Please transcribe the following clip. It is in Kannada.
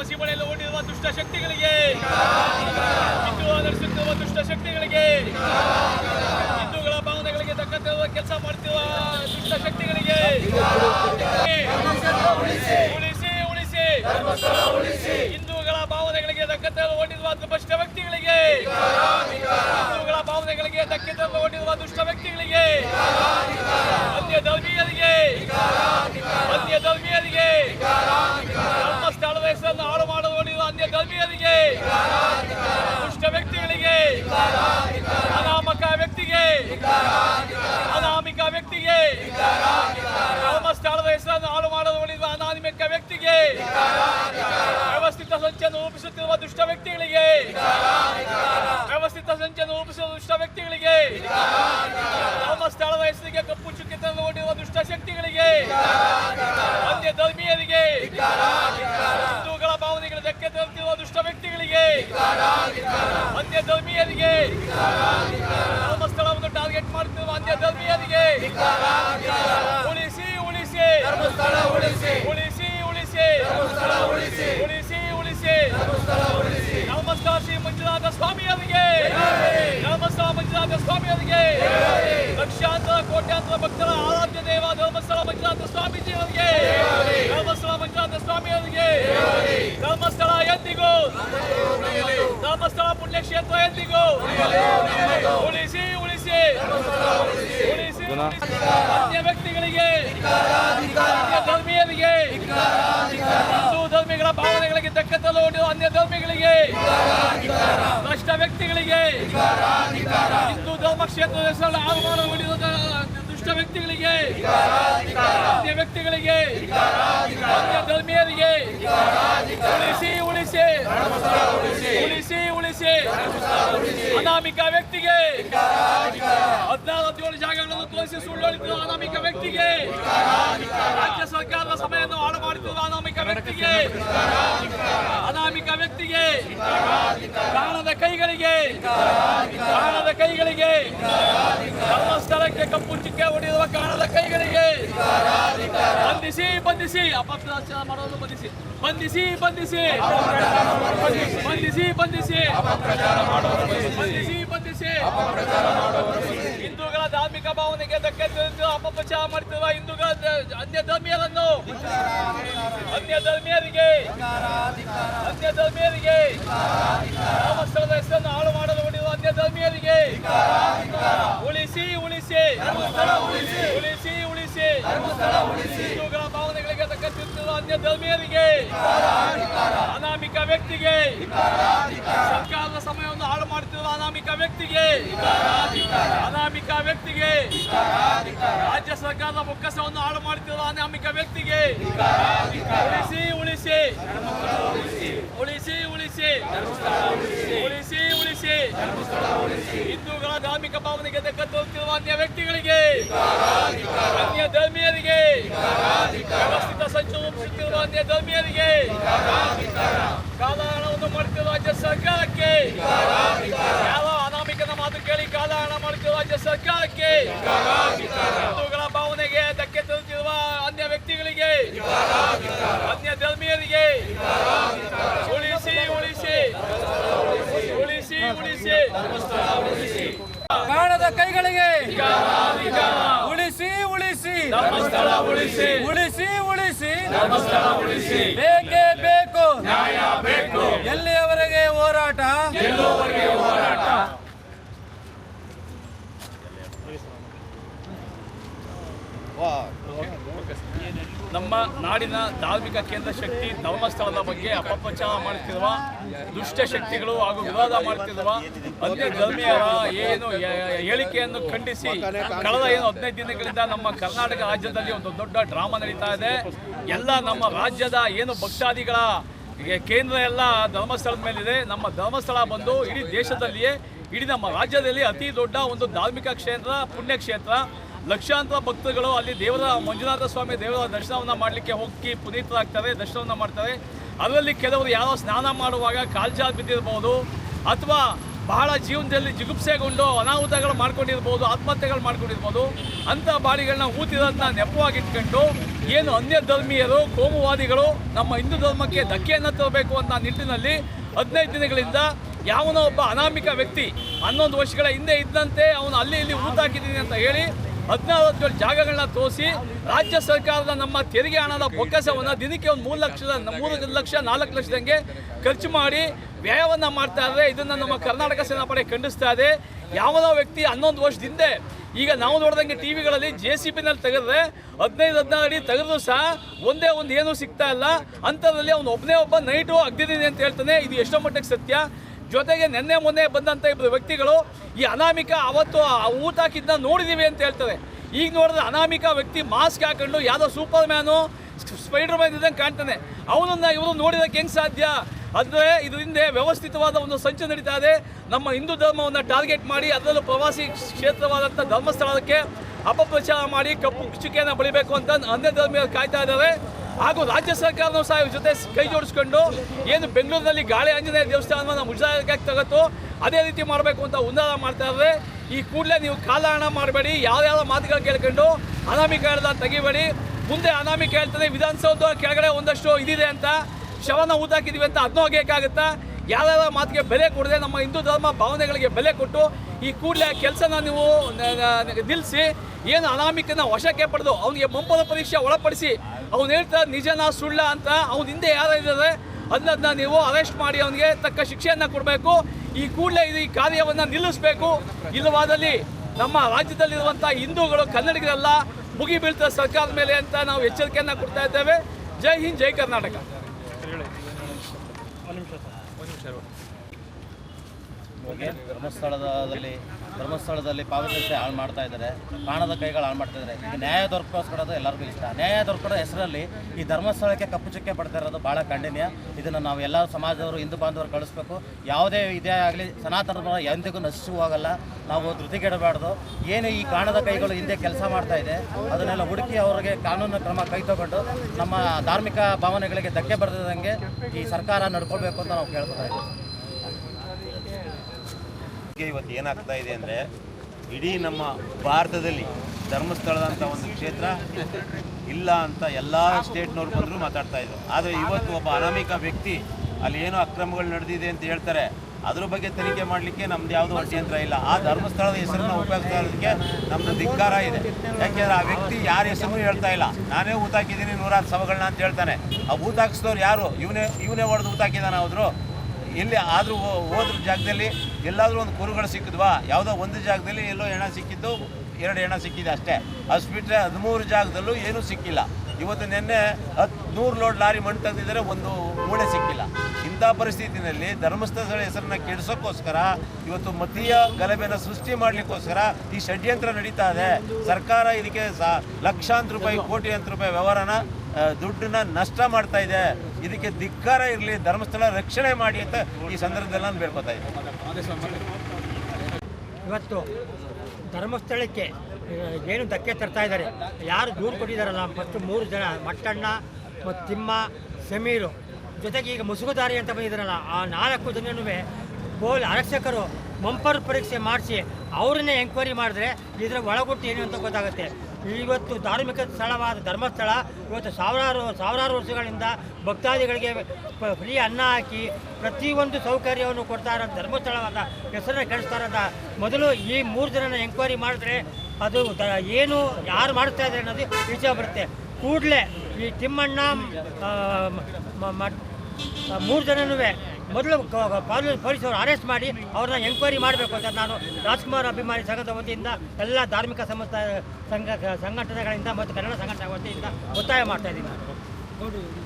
ಮಸೀಮನೆಯಲ್ಲಿ ಓಡಿರುವ ದುಷ್ಟ ಶಕ್ತಿಗಳಿಗೆ. ಹಿಂದೂ ದುಷ್ಟ ಶಕ್ತಿಗಳಿಗೆ. ಹಿಂದೂಗಳ ಭಾವನೆಗಳಿಗೆ ತಕ್ಕಂತೆ ಕೆಲಸ ಮಾಡ್ತಿರುವ ದುಷ್ಟ ಶಕ್ತಿಗಳಿಗೆ. ಉಳಿಸಿ ಉಳಿಸಿ. ಹಿಂದೂಗಳ ಭಾವನೆಗಳಿಗೆ ತಕ್ಕಂತೆ ಓಡಿರುವ ದುಷ್ಟ ವ್ಯಕ್ತಿಗಳಿಗೆ. ಹಿಂದೂಗಳ ಭಾವನೆಗಳಿಗೆ ತಕ್ಕಂತೆ ಓಡಿರುವ ದುಷ್ಟ ವ್ಯಕ್ತಿಗಳಿಗೆ. ಅನ್ಯ ಧರ್ಮೀಯರಿಗೆ ಅನ್ಯ ಧರ್ಮೀಯರಿಗೆ ಧರ್ಮಸ್ಥಳದ ಹೆಸರನ್ನು ಹಾಳು ಮಾಡಲು ಓಡಿರುವ ಅನ್ಯ ಧರ್ಮೀಯರಿಗೆ ದುಷ್ಟ ವ್ಯಕ್ತಿಗಳಿಗೆ, ಅನಾಮಕ ವ್ಯಕ್ತಿಗೆ, ಅನಾಮಿಕ ವ್ಯಕ್ತಿಗೆ, ಧರ್ಮಸ್ಥಳದ ಹೆಸರನ್ನು ಹಾಳು ಮಾಡಲು ಅನಾಮಿಕ ವ್ಯಕ್ತಿಗೆ, ವ್ಯವಸ್ಥಿತ ಸಂಚನ್ನು ರೂಪಿಸುತ್ತಿರುವ ದುಷ್ಟ ವ್ಯಕ್ತಿಗಳಿಗೆ, ವ್ಯವಸ್ಥಿತ ಸಂಚನ್ನು ರೂಪಿಸುವ ದುಷ್ಟ ವ್ಯಕ್ತಿಗಳಿಗೆ, ಧರ್ಮಸ್ಥಳದ ಹೆಸರಿಗೆ ಕಪ್ಪು ಚುಕ್ಕಿ ತಂದು ದುಷ್ಟ ಶಕ್ತಿಗಳಿಗೆ, ಅನ್ಯ ಧರ್ಮೀಯರಿಗೆ ಹಿಂದೂಗಳ ಭಾವನೆಗಳ ಧಕ್ಕೆ ತರುತ್ತಿರುವ ದುಷ್ಟ ವ್ಯಕ್ತಿಗಳಿಗೆ ಅನ್ಯ ಧರ್ಮೀಯರಿಗೆ ಧರ್ಮಸ್ಥಳವನ್ನು ಟಾರ್ಗೆಟ್ ಮಾಡುತ್ತಿರುವ ಅನ್ಯ ಧರ್ಮೀಯರಿಗೆ ಉಳಿಸಿ ಉಳಿಸಿ ಧರ್ಮಸ್ಥಳ ಉಳಿಸಿ ಉಳಿಸಿ ಉಳಿಸಿ ಧರ್ಮಸ್ಥಳ ಉಳಿಸಿ ಉಳಿಸಿ ಉಳಿಸಿ ಧರ್ಮಸ್ಥಳ ಉಳಿಸಿ, ಧರ್ಮಸ್ಥಳ ಶ್ರೀ ಮಂಜುನಾಥ ಸ್ವಾಮಿಯವರಿಗೆ, ಧರ್ಮಸ್ಥಳ ಮಂಜುನಾಥ ಸ್ವಾಮಿಯವರಿಗೆ, ಲಕ್ಷಾಂತರ, ಕೋಟ್ಯಾಂತರ ಭಕ್ತರ ಆರಾಧ್ಯ ದೇವ ಧರ್ಮಸ್ಥಳ ಮಂಜುನಾಥ ಸ್ವಾಮೀಜಿಯವರಿಗೆ, ಧರ್ಮಸ್ಥಳ ಮಂಜುನಾಥ ಸ್ವಾಮಿಯವರಿಗೆ ಎಂದಿಗೂ ಧರ್ಮಸ್ಥಳ ಪುಣ್ಯಕ್ಷೇತ್ರ ಎಂದಿಗೂ ಉಳಿಸಿ ಉಳಿಸಿ. ಉಳಿಸಿ. ಅನ್ಯ ವ್ಯಕ್ತಿಗಳಿಗೆ ಅನ್ಯ ಧರ್ಮೀಯರಿಗೆ ಹಿಂದೂ ಧರ್ಮಿಗಳ ಭಾವನೆಗಳಿಗೆ ತಕ್ಕಂತಲ್ಲ ಓಡಿರುವ ಅನ್ಯ ಧರ್ಮಿಗಳಿಗೆ ಭ್ರಷ್ಟ ವ್ಯಕ್ತಿಗಳಿಗೆ ಹಿಂದೂ ಧರ್ಮ ಕ್ಷೇತ್ರದ ಹೆಸರಲ್ಲಿ ಓಡಿರುವ ದುಷ್ಟ ವ್ಯಕ್ತಿಗಳಿಗೆ ವ್ಯಕ್ತಿಗಳಿಗೆ ಧರ್ಮೀಯರಿಗೆ, ಉಳಿಸಿ ಉಳಿಸಿ ಉಳಿಸಿ ಉಳಿಸಿ, ಅನಾಮಿಕ ವ್ಯಕ್ತಿಗೆ ಹದಿನಾರು ಹದಿನೇಳು ಜಾಗಗಳನ್ನು ತೋರಿಸಿ ಸುಳ್ಳು ಅನಾಮಿಕ ವ್ಯಕ್ತಿಗೆ, ರಾಜ್ಯ ಸರ್ಕಾರದ ಸಮಯವನ್ನು ಹಾಳು ಅನಾಮಿಕ ವ್ಯಕ್ತಿಗೆ ಅನಾಮಿಕ ವ್ಯಕ್ತಿಗೆ ಕಾಣದ ಕೈಗಳಿಗೆ ಕಾಣದ ಕೈಗಳಿಗೆ ಧರ್ಮಸ್ಥಳಕ್ಕೆ ಕಪ್ಪು ಚಿಕ್ಕೆ ಹೊಡೆಯುವ ಕಾಣದ ಕೈಗಳಿಗೆ. ಬಂಧಿಸಿ ಬಂಧಿಸಿ ಅಪಪ್ರಚಾರ ಮಾಡೋದು ಬಂಧಿಸಿ. ಬಂಧಿಸಿ ಬಂಧಿಸಿ. ಬಂಧಿಸಿ ಬಂಧಿಸಿ. ಬಂಧಿಸಿ ಬಂಧಿಸಿ. ಹಿಂದೂಗಳ ಧಾರ್ಮಿಕ ಭಾವನೆಗೆ ಧಕ್ಕೆ ಅಪಪ್ರಚಾರ ಮಾಡುತ್ತಿರುವ ಹಿಂದೂಗಳ ಅನ್ಯ ಧರ್ಮೀಯರನ್ನು ಅನ್ಯ ಧರ್ಮೀಯರಿಗೆ ಅನ್ಯ ಧರ್ಮೀಯರಿಗೆ ಧರ್ಮಸ್ಥಳದ ಹೆಸರನ್ನು ಹಾಳು ಮಾಡಲು ಹೊಡೆಯುವ ಅನ್ಯ ಧರ್ಮೀಯರಿಗೆ ಉಳಿಸಿ ಉಳಿಸಿ ಉಳಿಸಿ ಉಳಿಸಿ ಹಿಂದೂಗಳ ಭಾವನೆಗಳಿಗೆ ತಕ್ಕಂತಿರುವ ಅನ್ಯ ಧರ್ಮೀಯರಿಗೆ ಅನಾಮಿಕ ವ್ಯಕ್ತಿಗೆ ಸರ್ಕಾರದ ಸಮಯವನ್ನು ಹಾಳು ಮಾಡುತ್ತಿರುವ ಅನಾಮಿಕ ವ್ಯಕ್ತಿಗೆ ಸರ್ಕಾರದ ಬೊಕ್ಕಸವನ್ನು ಹಾಳು ಮಾಡುತ್ತಿರುವ ಅನಾಮಿಕ ವ್ಯಕ್ತಿಗೆ ಉಳಿಸಿ ಉಳಿಸಿ. ಉಳಿಸಿ ಉಳಿಸಿ. ಉಳಿಸಿ ಉಳಿಸಿ. ಹಿಂದೂಗಳ ಧಾರ್ಮಿಕ ಭಾವನೆಗೆ ತಕ್ಕ ತೋರುತ್ತಿರುವ ಅನ್ಯ ವ್ಯಕ್ತಿಗಳಿಗೆ, ಅನ್ಯ ಧರ್ಮೀಯರಿಗೆ, ವ್ಯವಸ್ಥಿತ ಸಂಚು ರೂಪಿಸುತ್ತಿರುವ ಅನ್ಯ ಧರ್ಮೀಯರಿಗೆ, ಕಾಲಹರಣವನ್ನು ಮಾಡುತ್ತಿರುವ ರಾಜ್ಯ ಸರ್ಕಾರಕ್ಕೆ ಯಾವ ಅನಾಮಿಕನ ಮಾತು ಕೇಳಿ ಕಾಲಹರಣ ಮಾಡುತ್ತಿರುವ ರಾಜ್ಯ ಸರ್ಕಾರಕ್ಕೆ ವ್ಯಕ್ತಿಗಳಿಗೆ ಅನ್ಯ ಧರ್ಮೀಯರಿಗೆ. ಉಳಿಸಿ ಉಳಿಸಿ. ಉಳಿಸಿ ಉಳಿಸಿ. ಕಾಣದ ಕೈಗಳಿಗೆ. ಉಳಿಸಿ ಉಳಿಸಿ. ಉಳಿಸಿ. ಉಳಿಸಿ ಉಳಿಸಿ. ನಮ್ಮ ನಾಡಿನ ಧಾರ್ಮಿಕ ಕೇಂದ್ರ ಶಕ್ತಿ ಧರ್ಮಸ್ಥಳದ ಬಗ್ಗೆ ಅಪಪ್ರಚಾರ ಮಾಡುತ್ತಿರುವ ದುಷ್ಟ ಶಕ್ತಿಗಳು ಹಾಗೂ ವಿವಾದ ಮಾಡುತ್ತಿರುವ ಅದೇ ಧರ್ಮೀಯರ ಏನು ಹೇಳಿಕೆಯನ್ನು ಖಂಡಿಸಿ ಕಳೆದ ಏನು ಹದಿನೈದು ದಿನಗಳಿಂದ ನಮ್ಮ ಕರ್ನಾಟಕ ರಾಜ್ಯದಲ್ಲಿ ಒಂದು ದೊಡ್ಡ ಡ್ರಾಮಾ ನಡೀತಾ ಇದೆ. ಎಲ್ಲ ನಮ್ಮ ರಾಜ್ಯದ ಏನು ಭಕ್ತಾದಿಗಳ ಕೇಂದ್ರ ಎಲ್ಲ ಧರ್ಮಸ್ಥಳದ ಮೇಲಿದೆ. ನಮ್ಮ ಧರ್ಮಸ್ಥಳ ಬಂದು ಇಡೀ ದೇಶದಲ್ಲಿಯೇ, ಇಡೀ ನಮ್ಮ ರಾಜ್ಯದಲ್ಲಿ ಅತಿ ದೊಡ್ಡ ಒಂದು ಧಾರ್ಮಿಕ ಕ್ಷೇತ್ರ ಪುಣ್ಯಕ್ಷೇತ್ರ ಲಕ್ಷಾಂತರ ಭಕ್ತರುಗಳು ಅಲ್ಲಿ ದೇವರ ಮಂಜುನಾಥ ಸ್ವಾಮಿ ದೇವರ ದರ್ಶನವನ್ನು ಮಾಡಲಿಕ್ಕೆ ಹೋಗಿ ಪುನೀತರಾಗ್ತಾರೆ, ದರ್ಶನವನ್ನು ಮಾಡ್ತಾರೆ. ಅದರಲ್ಲಿ ಕೆಲವರು ಯಾರೋ ಸ್ನಾನ ಮಾಡುವಾಗ ಕಾಲ್ಜಾಲ್ ಬಿದ್ದಿರ್ಬೋದು ಅಥವಾ ಬಹಳ ಜೀವನದಲ್ಲಿ ಜಿಗುಪ್ಸೆಗೊಂಡು ಅನಾಹುತಗಳು ಮಾಡ್ಕೊಂಡಿರ್ಬೋದು, ಆತ್ಮಹತ್ಯೆಗಳು ಮಾಡ್ಕೊಂಡಿರ್ಬೋದು, ಅಂಥ ಬಾಡಿಗಳನ್ನ ಊತಿರೋದನ್ನ ನೆಪವಾಗಿಟ್ಕೊಂಡು ಏನು ಅನ್ಯ ಧರ್ಮೀಯರು ಕೋಮುವಾದಿಗಳು ನಮ್ಮ ಹಿಂದೂ ಧರ್ಮಕ್ಕೆ ಧಕ್ಕೆಯನ್ನು ತರಬೇಕು ಅಂತ ನಿಟ್ಟಿನಲ್ಲಿ ಹದಿನೈದು ದಿನಗಳಿಂದ ಯಾವನೋ ಒಬ್ಬ ಅನಾಮಿಕ ವ್ಯಕ್ತಿ ಹನ್ನೊಂದು ವರ್ಷಗಳ ಹಿಂದೆ ಇದ್ದಂತೆ ಅವನು ಅಲ್ಲಿ ಇಲ್ಲಿ ಊತಾಕಿದ್ದೀನಿ ಅಂತ ಹೇಳಿ ಹದಿನಾಲ್ಕು ಜಾಗಗಳನ್ನ ತೋರಿಸಿ ರಾಜ್ಯ ಸರ್ಕಾರದ ನಮ್ಮ ತೆರಿಗೆ ಹಣದ ಬೊಕ್ಕಸವನ್ನು ದಿನಕ್ಕೆ ಒಂದು ಮೂರು ಲಕ್ಷದ, ಮೂರು ಲಕ್ಷ, ನಾಲ್ಕು ಲಕ್ಷದಂಗೆ ಖರ್ಚು ಮಾಡಿ ವ್ಯಯವನ್ನು ಮಾಡ್ತಾ ಇದ್ದಾರೆ. ಇದನ್ನು ನಮ್ಮ ಕರ್ನಾಟಕ ಸೇನಾಪಡೆ ಖಂಡಿಸ್ತಾ ಇದೆ. ಯಾವುದೋ ವ್ಯಕ್ತಿ ಹನ್ನೊಂದು ವರ್ಷದಿಂದ ಈಗ ನಾವು ನೋಡಿದಂಗೆ ಟಿ ವಿಗಳಲ್ಲಿ ಜೆ ಸಿ ಪಿನಲ್ಲಿ ತೆಗೆದ್ರೆ ಹದಿನೈದು, ಹದಿನಾರು ಅಡಿ ತೆಗೆದ್ರು ಸಹ ಒಂದೇ ಒಂದು ಏನೂ ಸಿಗ್ತಾ ಇಲ್ಲ. ಅಂಥದ್ರಲ್ಲಿ ಅವನು ಒಬ್ಬನೇ ಒಬ್ಬ ನೈಟು ಅಗ್ದಿದ್ದೀನಿ ಅಂತ ಹೇಳ್ತಾನೆ. ಇದು ಎಷ್ಟೋ ಮಟ್ಟಿಗೆ ಸತ್ಯ. ಜೊತೆಗೆ ನಿನ್ನೆ ಮೊನ್ನೆ ಬಂದಂಥ ಇಬ್ಬರು ವ್ಯಕ್ತಿಗಳು ಈ ಅನಾಮಿಕ ಅವತ್ತು ಆ ಊಟ ಹಾಕಿದ್ನ ನೋಡಿದೀವಿ ಅಂತ ಹೇಳ್ತಾರೆ. ಈಗ ನೋಡಿದ್ರೆ ಅನಾಮಿಕ ವ್ಯಕ್ತಿ ಮಾಸ್ಕ್ ಹಾಕೊಂಡು ಯಾವುದೋ ಸೂಪರ್ ಮ್ಯಾನು ಸ್ಪೈಡರ್ ಮ್ಯಾನ್ ಇದ್ದಂಗೆ ಕಾಣ್ತಾನೆ. ಅವನನ್ನು ಇವರು ನೋಡಿದಕ್ಕೆ ಹೆಂಗೆ ಸಾಧ್ಯ? ಅಂದರೆ ಹಿಂದೆ ವ್ಯವಸ್ಥಿತವಾದ ಒಂದು ಸಂಚು ನಡೀತಾ ಇದೆ. ನಮ್ಮ ಹಿಂದೂ ಧರ್ಮವನ್ನು ಟಾರ್ಗೆಟ್ ಮಾಡಿ ಅದರಲ್ಲೂ ಪ್ರವಾಸಿ ಕ್ಷೇತ್ರವಾದಂಥ ಧರ್ಮಸ್ಥಳಕ್ಕೆ ಅಪಪ್ರಚಾರ ಮಾಡಿ ಕಪ್ಪು ಚುಕ್ಕಿಯನ್ನು ಬಳಿಬೇಕು ಅಂತ ಅನ್ಯ ಧರ್ಮೀಯರು ಕಾಯ್ತಾ ಇದ್ದಾರೆ. ಹಾಗೂ ರಾಜ್ಯ ಸರ್ಕಾರನೂ ಸಹ ಜೊತೆ ಕೈ ಜೋಡಿಸ್ಕೊಂಡು ಏನು ಬೆಂಗಳೂರಿನಲ್ಲಿ ಗಾಳಿ ಆಂಜನೇಯ ದೇವಸ್ಥಾನವನ್ನು ಮುಜರಾಯಿಗೆ ತಗತ್ತು, ಅದೇ ರೀತಿ ಮಾಡಬೇಕು ಅಂತ ಉನ್ನಾರ ಮಾಡ್ತಾ ಈ ಕೂಡಲೇ ನೀವು ಕಾಲಹರಣ ಮಾಡಬೇಡಿ ಯಾವ್ಯಾವ ಮಾತುಗಳು ಕೇಳ್ಕೊಂಡು ಅನಾಮಿಕ ಹೇಳ್ದ ತೆಗಿಬೇಡಿ. ಮುಂದೆ ಅನಾಮಿಕ ಹೇಳ್ತದೆ ವಿಧಾನಸೌಧ ಕೆಳಗಡೆ ಒಂದಷ್ಟು ಇದಿದೆ ಅಂತ. ಶವನ ಊತಾಕಿದೀವಿ ಅಂತ ಅದನ್ನೂ ಹೋಗಬೇಕಾಗುತ್ತಾ ಯಾವ್ಯಾವ ಮಾತಿಗೆ ಬೆಲೆ ಕೊಡದೆ ನಮ್ಮ ಹಿಂದೂ ಧರ್ಮ ಭಾವನೆಗಳಿಗೆ ಬೆಲೆ ಕೊಟ್ಟು ಈ ಕೂಡಲೇ ಕೆಲಸನ ನೀವು ನಿಲ್ಲಿಸಿ, ಏನು ಅನಾಮಿಕನ ವಶಕ್ಕೆ ಪಡೆದು ಅವನಿಗೆ ಮುಂಪದ ಪರೀಕ್ಷೆ ಒಳಪಡಿಸಿ ಅವ್ನು ಹೇಳ್ತಾ, ನಿಜನಾ ಸುಳ್ಳ ಅಂತ ಅವ್ನ ಹಿಂದೆ ಯಾರು ಇದ್ದಾರೆ, ಅದನ್ನ ನೀವು ಅರೆಸ್ಟ್ ಮಾಡಿ ಅವನಿಗೆ ತಕ್ಕ ಶಿಕ್ಷೆಯನ್ನು ಕೊಡಬೇಕು. ಈ ಕೂಡಲೇ ಈ ಕಾರ್ಯವನ್ನು ನಿಲ್ಲಿಸಬೇಕು. ಇಲ್ಲವಾದಲ್ಲಿ ನಮ್ಮ ರಾಜ್ಯದಲ್ಲಿರುವಂಥ ಹಿಂದೂಗಳು, ಕನ್ನಡಿಗರೆಲ್ಲ ಮುಗಿ ಬೀಳ್ತಾರೆ ಸರ್ಕಾರದ ಮೇಲೆ ಅಂತ ನಾವು ಎಚ್ಚರಿಕೆಯನ್ನು ಕೊಡ್ತಾ ಇದ್ದೇವೆ. ಜೈ ಹಿಂದ್, ಜೈ ಕರ್ನಾಟಕ. ಧರ್ಮಸ್ಥಳದಲ್ಲಿ ಧರ್ಮಸ್ಥಳದಲ್ಲಿ ಪಾವತಿಸಿ ಹಾಳು ಮಾಡ್ತಾ ಇದ್ದಾರೆ. ಕಾಣದ ಕೈಗಳು ಹಾಳು ಮಾಡ್ತಾ ಇದ್ದಾರೆ. ಈಗ ನ್ಯಾಯ ದೊರಕಿಸ್ಕೊಡೋದು ಎಲ್ಲರಿಗೂ ಇಷ್ಟ. ನ್ಯಾಯ ದೊರಕೋದ ಹೆಸರಲ್ಲಿ ಈ ಧರ್ಮಸ್ಥಳಕ್ಕೆ ಕಪ್ಪು ಚುಕ್ಕೆ ಪಡ್ತಾ ಇರೋದು ಭಾಳ ಖಂಡನೀಯ. ಇದನ್ನು ನಾವು ಎಲ್ಲ ಸಮಾಜದವರು, ಹಿಂದೂ ಬಾಂಧವರು ಕಳಿಸ್ಬೇಕು. ಯಾವುದೇ ಇದೇ ಆಗಲಿ ಸನಾತನ ಎಂದಿಗೂ ನಶಿಸಿ ಹೋಗಲ್ಲ. ನಾವು ಧೃತಿಗೆಡಬಾರ್ದು. ಏನು ಈ ಕಾಣದ ಕೈಗಳು ಹಿಂದೆ ಕೆಲಸ ಮಾಡ್ತಾ ಇದೆ, ಅದನ್ನೆಲ್ಲ ಹುಡುಕಿ ಅವರಿಗೆ ಕಾನೂನು ಕ್ರಮ ಕೈ ತಗೊಂಡು ನಮ್ಮ ಧಾರ್ಮಿಕ ಭಾವನೆಗಳಿಗೆ ಧಕ್ಕೆ ಬರ್ತಿದ್ದಂಗೆ ಈ ಸರ್ಕಾರ ನಡ್ಕೊಳ್ಬೇಕು ಅಂತ ನಾವು ಕೇಳ್ಕೊತಾ ಗೆ ಇವತ್ತು ಏನಾಗ್ತಾ ಇದೆ ಅಂದರೆ ಇಡೀ ನಮ್ಮ ಭಾರತದಲ್ಲಿ ಧರ್ಮಸ್ಥಳದಂಥ ಒಂದು ಕ್ಷೇತ್ರ ಇಲ್ಲ ಅಂತ ಎಲ್ಲ ಸ್ಟೇಟ್ನವ್ರು ಬಂದರೂ ಮಾತಾಡ್ತಾ ಇದ್ರು. ಆದರೆ ಇವತ್ತು ಒಬ್ಬ ಅನಾಮಿಕ ವ್ಯಕ್ತಿ ಅಲ್ಲಿ ಏನೋ ಅಕ್ರಮಗಳು ನಡೆದಿದೆ ಅಂತ ಹೇಳ್ತಾರೆ, ಅದ್ರ ಬಗ್ಗೆ ತನಿಖೆ ಮಾಡಲಿಕ್ಕೆ ನಮ್ದು ಯಾವುದು ಅಡ್ಯಂತ್ರ ಇಲ್ಲ. ಆ ಧರ್ಮಸ್ಥಳದ ಹೆಸರನ್ನ ಉಪಯೋಗಿಸ್ತಾ ಇರೋದಕ್ಕೆ ನಮ್ಮದು ಧಿಕ್ಕಾರ ಇದೆ. ಯಾಕೆಂದ್ರೆ ಆ ವ್ಯಕ್ತಿ ಯಾರ ಹೆಸರು ಹೇಳ್ತಾ ಇಲ್ಲ. ನಾನೇ ಊತಾಕಿದ್ದೀನಿ ನೂರಾರು ಸಭಗಳನ್ನ ಅಂತ ಹೇಳ್ತಾನೆ. ಆ ಊತಾಕಿಸಿದವ್ರು ಯಾರು? ಇವನೇ ಇವನೇ ಹೊಡೆದು ಊತಾಕಿದಾನ ಹೋದ್ರು ಎಲ್ಲಿ ಆದರೂ ಹೋದ್ರ ಜಾಗದಲ್ಲಿ ಎಲ್ಲಾದರೂ ಒಂದು ಕುರುಗಳು ಸಿಕ್ಕಿದ್ವಾ? ಯಾವುದೋ ಒಂದು ಜಾಗದಲ್ಲಿ ಎಲ್ಲೋ ಹೆಣ ಸಿಕ್ಕಿದ್ದು ಎರಡು ಹೆಣ ಸಿಕ್ಕಿದೆ ಅಷ್ಟೇ. ಅಷ್ಟು ಬಿಟ್ಟರೆ ಹದಿಮೂರು ಜಾಗದಲ್ಲೂ ಏನೂ ಸಿಕ್ಕಿಲ್ಲ. ಇವತ್ತು ನಿನ್ನೆ ಹತ್ತು ನೂರು ಲೋಡ್ ಲಾರಿ ಮಣ್ಣು ತೆಗೆದಿದ್ದಾರೆ ಒಂದು ಮೂಳೆ ಸಿಕ್ಕಿಲ್ಲ. ಇಂಥ ಪರಿಸ್ಥಿತಿನಲ್ಲಿ ಧರ್ಮಸ್ಥಳ ಹೆಸರನ್ನ ಕೆಡಿಸೋಕ್ಕೋಸ್ಕರ ಇವತ್ತು ಮತೀಯ ಗಲಭೆನ ಸೃಷ್ಟಿ ಮಾಡಲಿಕ್ಕೋಸ್ಕರ ಈ ಷಡ್ಯಂತ್ರ ನಡೀತಾ ಇದೆ. ಸರ್ಕಾರ ಇದಕ್ಕೆ ಸಾ ಲಕ್ಷಾಂತರ ರೂಪಾಯಿ ಕೋಟಿಯಂತರ ರೂಪಾಯಿ ವ್ಯವಹಾರನ ದುಡ್ಡನ್ನ ನಷ್ಟ ಮಾಡ್ತಾ ಇದೆ. ಇದಕ್ಕೆ ಧಿಕ್ಕಾರ ಇರಲಿ, ಧರ್ಮಸ್ಥಳ ರಕ್ಷಣೆ ಮಾಡಿ ಅಂತ ಈ ಸಂದರ್ಭದಲ್ಲಿ ನಾನು ಬೇಡ್ಕೊತಾ ಇದ್ದೀನಿ. ಇವತ್ತು ಧರ್ಮಸ್ಥಳಕ್ಕೆ ಏನು ಧಕ್ಕೆ ತರ್ತಾ ಇದ್ದಾರೆ? ಯಾರು ದೂರು ಕೊಟ್ಟಿದ್ದಾರಲ್ಲ? ಫಸ್ಟ್ ಮೂರು ಜನ, ಮಟ್ಟಣ್ಣ ಮತ್ತು ತಿಮ್ಮ, ಸಮೀರು. ಜೊತೆಗೆ ಈಗ ಮುಸುಗುದಾರಿ ಅಂತ ಬಂದಿದ್ದಾರಲ್ಲ, ಆ ನಾಲ್ಕು ಜನನೂ ಪೋಲ್ ಆರಕ್ಷಕರು ಮಂಪರ್ ಪರೀಕ್ಷೆ ಮಾಡಿಸಿ ಅವ್ರನ್ನೇ ಎಂಕ್ವೈರಿ ಮಾಡಿದ್ರೆ ಇದರ ಒಳಗುಟ್ಟು ಏನು ಅಂತ ಗೊತ್ತಾಗುತ್ತೆ. ಇವತ್ತು ಧಾರ್ಮಿಕ ಸ್ಥಳವಾದ ಧರ್ಮಸ್ಥಳ, ಇವತ್ತು ಸಾವಿರಾರು ಸಾವಿರಾರು ವರ್ಷಗಳಿಂದ ಭಕ್ತಾದಿಗಳಿಗೆ ಫ್ರೀ ಅನ್ನ ಹಾಕಿ ಪ್ರತಿಯೊಂದು ಸೌಕರ್ಯವನ್ನು ಕೊಡ್ತಾ ಇರೋ ಧರ್ಮಸ್ಥಳವಾದ ಹೆಸರನ್ನ ಕೆಡಿಸ್ತಾ ಇರೋದ ಮೊದಲು ಈ ಮೂರು ಜನನ ಎಂಕ್ವೈರಿ ಮಾಡಿದ್ರೆ ಅದು ಏನು ಯಾರು ಮಾಡ್ತಾ ಇದ್ದಾರೆ ಅನ್ನೋದು ವಿಷಯ ಬರುತ್ತೆ. ಕೂಡಲೇ ಈ ತಿಮ್ಮಣ್ಣ ಮೂರು ಜನನೂ ಮೊದಲು ಪೊಲೀಸರು ಅರೆಸ್ಟ್ ಮಾಡಿ ಅವ್ರನ್ನ ಎಂಕ್ವೈರಿ ಮಾಡಬೇಕು ಅಂತ ನಾನು ರಾಜ್ಕುಮಾರ್ ಅಭಿಮಾನಿ ಸಂಘದ ವತಿಯಿಂದ ಎಲ್ಲ ಧಾರ್ಮಿಕ ಸಂಸ್ಥೆ ಸಂಘ ಸಂಘಟನೆಗಳಿಂದ ಮತ್ತು ಕನ್ನಡ ಸಂಘಟನೆ ವತಿಯಿಂದ ಒತ್ತಾಯ ಮಾಡ್ತಾ ಇದ್ದೀನಿ.